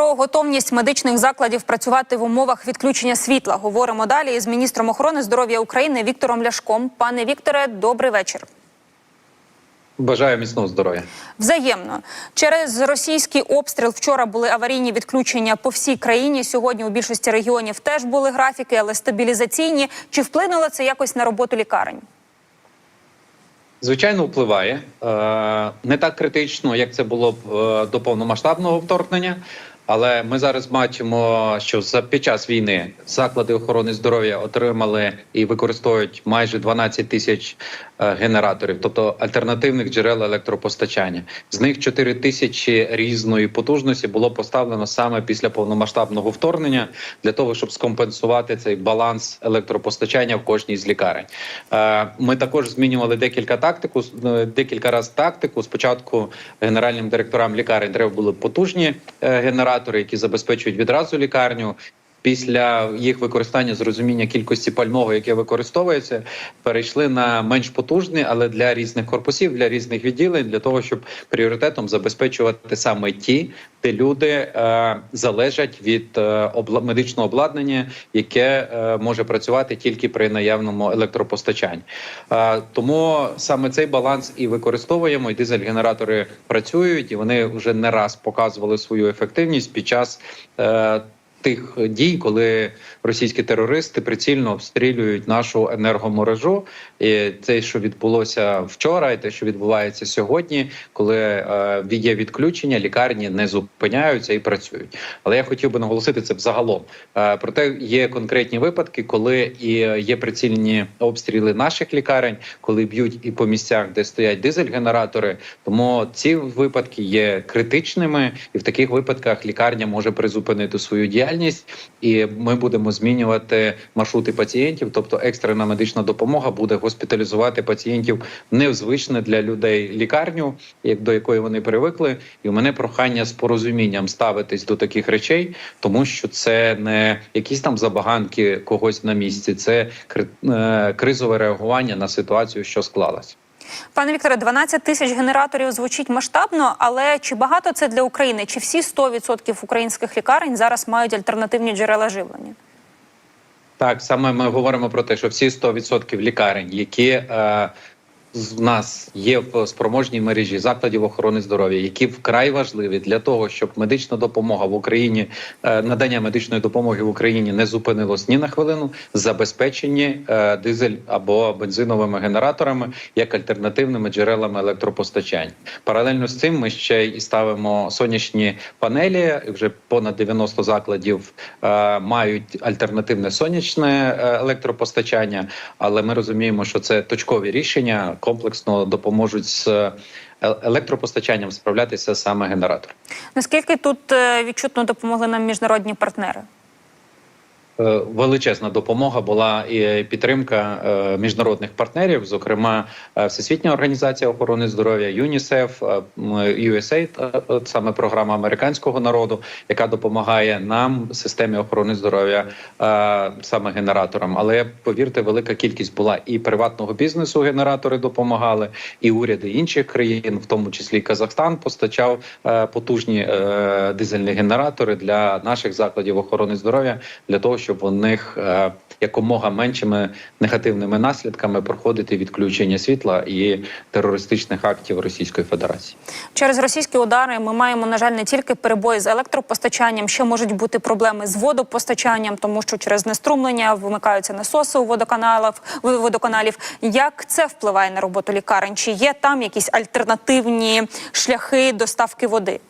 Про готовність медичних закладів працювати в умовах відключення світла говоримо далі із міністром охорони здоров'я України Віктором Ляшком. Пане Вікторе, добрий вечір. Бажаю міцного здоров'я. Взаємно через російський обстріл вчора були аварійні відключення по всій країні. Сьогодні у більшості регіонів теж були графіки, але стабілізаційні. Чи вплинуло це якось на роботу лікарень? Звичайно, впливає Е, не так критично, як це було б е, до повномасштабного вторгнення. Але ми зараз бачимо, що за під час війни заклади охорони здоров'я отримали і використовують майже 12 тисяч е, генераторів, тобто альтернативних джерел електропостачання. З них 4 тисячі різної потужності було поставлено саме після повномасштабного вторгнення для того, щоб скомпенсувати цей баланс електропостачання в кожній з лікарень. Е, Ми також змінювали декілька тактику, е, декілька разів тактику. Спочатку генеральним директорам лікарень треба були потужні е, генератори, які забезпечують відразу лікарню. Після їх використання з розуміння кількості пального, яке використовується, перейшли на менш потужні, але для різних корпусів, для різних відділень, для того, щоб пріоритетом забезпечувати саме ті, де люди е, залежать від е, обла- медичного обладнання, яке е, може працювати тільки при наявному електропостачанні. Е, тому саме цей баланс і використовуємо. І дизель-генератори працюють, і вони вже не раз показували свою ефективність під час. Е, Тих дій, коли російські терористи прицільно обстрілюють нашу енергомережу, і це, що відбулося вчора, і те, що відбувається сьогодні, коли е, є відключення, лікарні не зупиняються і працюють. Але я хотів би наголосити це взагалом. Е, проте є конкретні випадки, коли і є прицільні обстріли наших лікарень, коли б'ють і по місцях, де стоять дизель-генератори. Тому ці випадки є критичними, і в таких випадках лікарня може призупинити свою діяльність, і ми будемо змінювати маршрути пацієнтів. Тобто, екстрена медична допомога буде госпіталізувати пацієнтів не в звичне для людей лікарню, як до якої вони привикли. І у мене прохання з порозумінням ставитись до таких речей, тому що це не якісь там забаганки когось на місці, це е, кризове реагування на ситуацію, що склалась. Пане Вікторе, 12 тисяч генераторів звучить масштабно, але чи багато це для України? Чи всі 100% українських лікарень зараз мають альтернативні джерела живлення? Так, саме ми говоримо про те, що всі 100% лікарень, які е, в нас є в спроможній мережі закладів охорони здоров'я, які вкрай важливі для того, щоб медична допомога в Україні, е, надання медичної допомоги в Україні не зупинилось ні на хвилину, забезпечені е, дизель або бензиновими генераторами як альтернативними джерелами електропостачання. Паралельно з цим ми ще й ставимо сонячні панелі. Вже понад 90 закладів е, мають альтернативне сонячне електропостачання, але ми розуміємо, що це точкові рішення комплексно допоможуть з е, електропостачанням справлятися саме генератор. Наскільки тут е, відчутно допомогли нам міжнародні партнери? Е, Величезна допомога була і підтримка е, міжнародних партнерів, зокрема е, Всесвітня організація охорони здоров'я, ЮНІСЕФ, USAID, саме програма американського народу, яка допомагає нам системі охорони здоров'я саме генераторам. Але повірте, велика кількість була і приватного бізнесу. Генератори допомагали, і уряди інших країн, в тому числі Казахстан, постачав потужні дизельні генератори для наших закладів охорони здоров'я для того, щоб у них е, якомога меншими негативними наслідками проходити відключення світла і терористичних актів Російської Федерації. Через російські удари ми маємо, на жаль, не тільки перебої з електропостачанням, ще можуть бути проблеми з водопостачанням, тому що через знеструмлення вимикаються насоси у водоканалів. в- водоканалів. Як це впливає на роботу лікарень? Чи є там якісь альтернативні шляхи доставки води?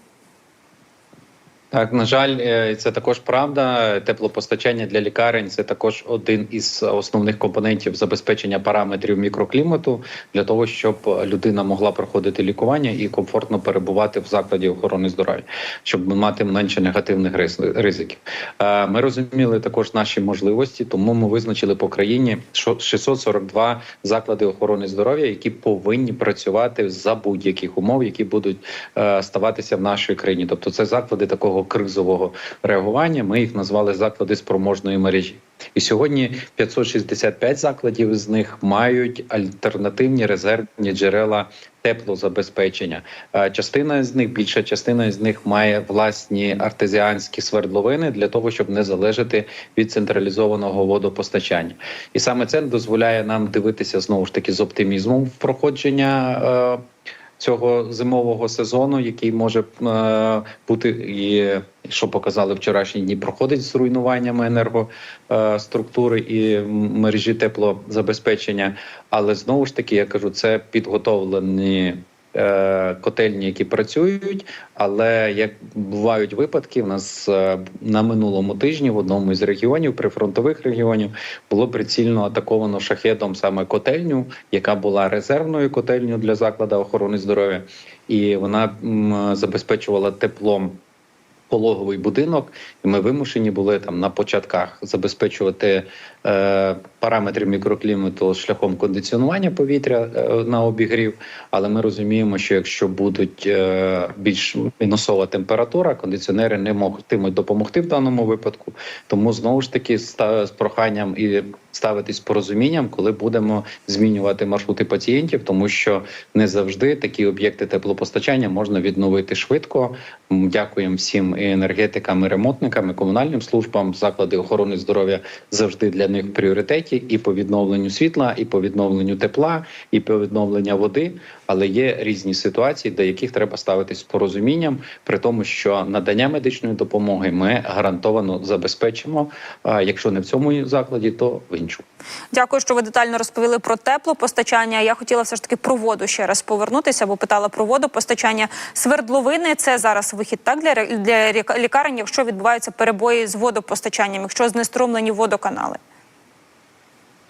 Так, на жаль, е, це також правда. Теплопостачання для лікарень це також один із основних компонентів забезпечення параметрів мікроклімату для того, щоб людина могла проходити лікування і комфортно перебувати в закладі охорони здоров'я, щоб мати менше негативних риз- ризиків. Е, Ми розуміли також наші можливості, тому ми визначили по країні що 642 заклади охорони здоров'я, які повинні працювати за будь-яких умов, які будуть е, ставатися в нашій країні. Тобто, це заклади такого такого кризового реагування. Ми їх назвали заклади спроможної мережі. І сьогодні 565 закладів з них мають альтернативні резервні джерела теплозабезпечення. Е, Частина з них, більша частина з них має власні артезіанські свердловини для того, щоб не залежати від централізованого водопостачання. І саме це дозволяє нам дивитися знову ж таки з оптимізмом в проходження. е, Цього зимового сезону, який може е, бути, і що показали вчорашні дні, проходить з руйнуваннями енергоструктури і мережі теплозабезпечення. Але знову ж таки, я кажу, це підготовлені котельні, які працюють. Але як бувають випадки, у нас е, на минулому тижні в одному із регіонів, прифронтових регіонів, було прицільно атаковано шахедом саме котельню, яка була резервною котельню для закладу охорони здоров'я, і вона забезпечувала теплом пологовий будинок, і ми вимушені були там на початках забезпечувати е, параметри мікроклімату шляхом кондиціонування повітря е, на обігрів. Але ми розуміємо, що якщо будуть е, більш мінусова температура, кондиціонери не могтимуть допомогти в даному випадку. Тому знову ж таки ста- з проханням і ставитись з порозумінням, коли будемо змінювати маршрути пацієнтів, тому що не завжди такі об'єкти теплопостачання можна відновити швидко. Дякуємо всім і енергетикам, і ремонтникам, і комунальним службам. Заклади охорони здоров'я завжди для них в пріоритеті і по відновленню світла, і по відновленню тепла, і по відновленню води. Але є різні ситуації, до яких треба ставитись з порозумінням, при тому, що надання медичної допомоги ми гарантовано забезпечимо. Якщо не в цьому закладі, то в іншому. Дякую, що ви детально розповіли про теплопостачання. Я хотіла все ж таки про воду ще раз повернутися, бо питала про водопостачання. Свердловини це зараз вихід так для, для лікарень, якщо відбуваються перебої з водопостачанням, якщо знеструмлені водоканали.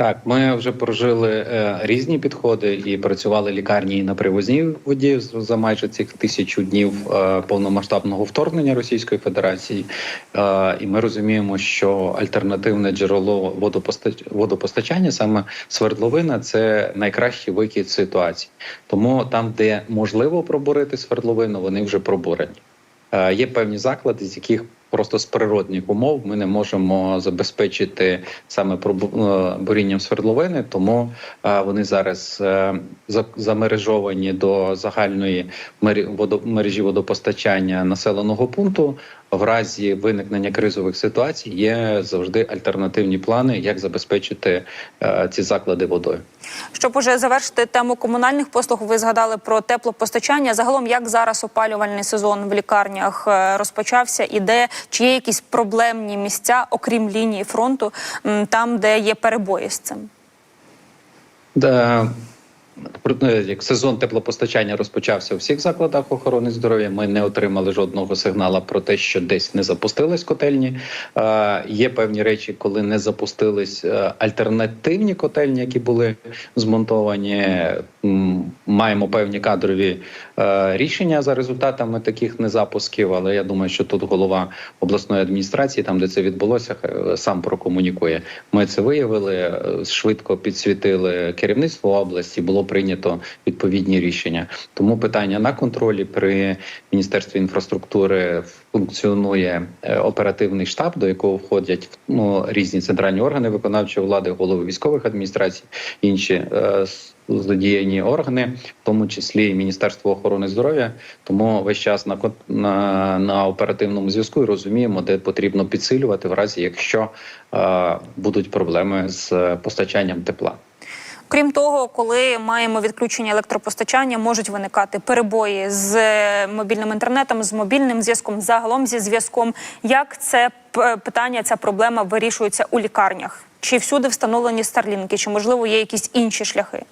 Так, ми вже прожили е, різні підходи і працювали лікарні на привозній воді за майже цих тисячу днів е, повномасштабного вторгнення Російської Федерації. Е, і ми розуміємо, що альтернативне джерело водопостач... водопостачання, саме свердловина, це найкращий вихід ситуації. Тому там, де можливо пробурити свердловину, вони вже пробурені. Е, Є певні заклади, з яких просто з природних умов ми не можемо забезпечити саме е, бурінням свердловини, тому е, вони зараз е, замережовані до загальної мережі водопостачання населеного пункту. В разі виникнення кризових ситуацій є завжди альтернативні плани, як забезпечити ці заклади водою. Щоб уже завершити тему комунальних послуг, ви згадали про теплопостачання. Загалом, як зараз опалювальний сезон в лікарнях розпочався, і де чи є якісь проблемні місця, окрім лінії фронту, там, де є перебої з цим? Да. Е, Як сезон теплопостачання розпочався у всіх закладах охорони здоров'я, ми не отримали жодного сигналу про те, що десь не запустились котельні. Е, є певні речі, коли не запустились е, альтернативні котельні, які були змонтовані. Маємо певні кадрові е, рішення за результатами таких незапусків. Але я думаю, що тут голова обласної адміністрації, там де це відбулося, е, сам прокомунікує. Ми це виявили, швидко підсвітили керівництво області. Було прийнято відповідні рішення. Тому питання на контролі при міністерстві інфраструктури функціонує е, оперативний штаб, до якого входять ну, різні центральні органи виконавчої влади, голови військових адміністрацій, інші е, задіяні органи, в тому числі і Міністерство охорони здоров'я. Тому весь час на на, на оперативному зв'язку і розуміємо, де потрібно підсилювати, в разі якщо е, будуть проблеми з е, постачанням тепла. Крім того, коли маємо відключення електропостачання, можуть виникати перебої з е, мобільним інтернетом, з мобільним зв'язком, загалом зі зв'язком. Як це питання, ця проблема вирішується у лікарнях? Чи всюди встановлені старлінки, чи можливо є якісь інші шляхи?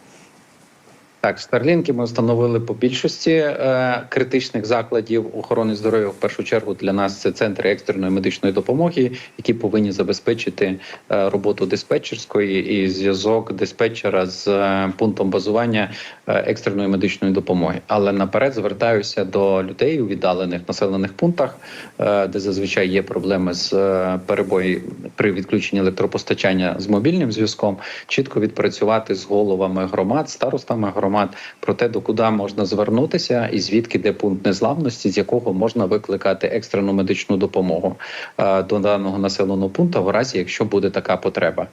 Так, старлінки ми встановили по більшості е, критичних закладів охорони здоров'я. В першу чергу для нас це центри екстреної медичної допомоги, які повинні забезпечити е, роботу диспетчерської і зв'язок диспетчера з е, пунктом базування е, екстреної медичної допомоги. Але наперед звертаюся до людей у віддалених населених пунктах, е, де зазвичай є проблеми з е, перебої при відключенні електропостачання з мобільним зв'язком, чітко відпрацювати з головами громад, старостами громад громад про те, до куди можна звернутися, і звідки де пункт незламності, з якого можна викликати екстрену медичну допомогу е, до даного населеного пункту, в разі якщо буде така потреба.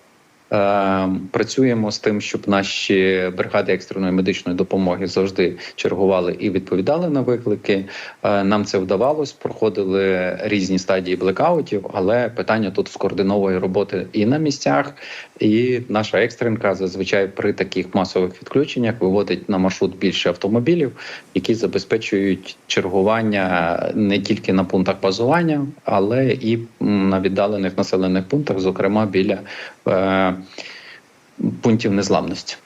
Е, Працюємо з тим, щоб наші бригади екстреної медичної допомоги завжди чергували і відповідали на виклики. Е, Нам це вдавалось, проходили різні стадії блекаутів, але питання тут скоординованої роботи і на місцях, і наша екстренка зазвичай при таких масових відключеннях виводить на маршрут більше автомобілів, які забезпечують чергування не тільки на пунктах базування, але і на віддалених населених пунктах, зокрема біля е, пунктів незламності.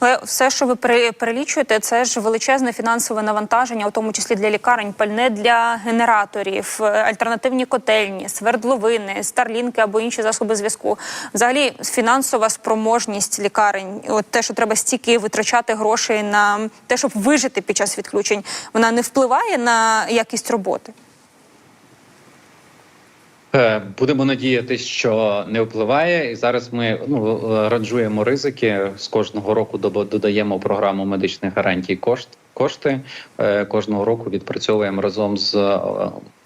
Але все, що ви пере- перелічуєте, це ж величезне фінансове навантаження, у тому числі для лікарень, пальне для генераторів, е, альтернативні котельні, свердловини, старлінки або інші засоби зв'язку. Взагалі, фінансова спроможність лікарень, от те, що треба стільки витрачати грошей на те, щоб вижити під час відключень, вона не впливає на якість роботи. Е, Будемо надіятися, що не впливає, і зараз ми ну ранжуємо ризики. З кожного року додаємо програму медичних гарантій кошт кошти. Е, Кожного року відпрацьовуємо разом з е,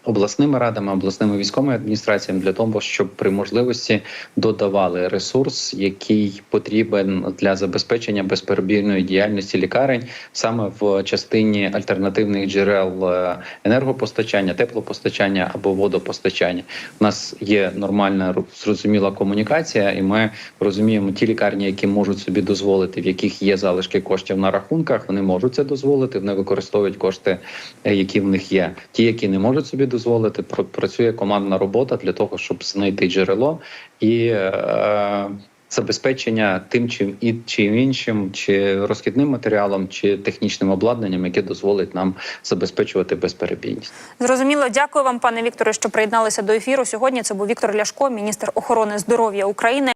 обласними радами, обласними військовими адміністраціями для того, щоб при можливості додавали ресурс, який потрібен для забезпечення безперебійної діяльності лікарень саме в частині альтернативних джерел е, енергопостачання, теплопостачання або водопостачання. У нас є нормальна зрозуміла комунікація, і ми розуміємо ті лікарні, які можуть собі дозволити, в яких є залишки коштів на рахунках. Вони можуть це дозволити. Вони використовують кошти, е, які в них є. Ті, які не можуть собі дозволити, пр- працює командна робота для того, щоб знайти джерело і. Е, Забезпечення тим чи і чи іншим, чи розхідним матеріалом, чи технічним обладнанням, яке дозволить нам забезпечувати безперебійність. Зрозуміло, дякую вам, пане Вікторе, що приєдналися до ефіру. Сьогодні це був Віктор Ляшко, міністр охорони здоров'я України.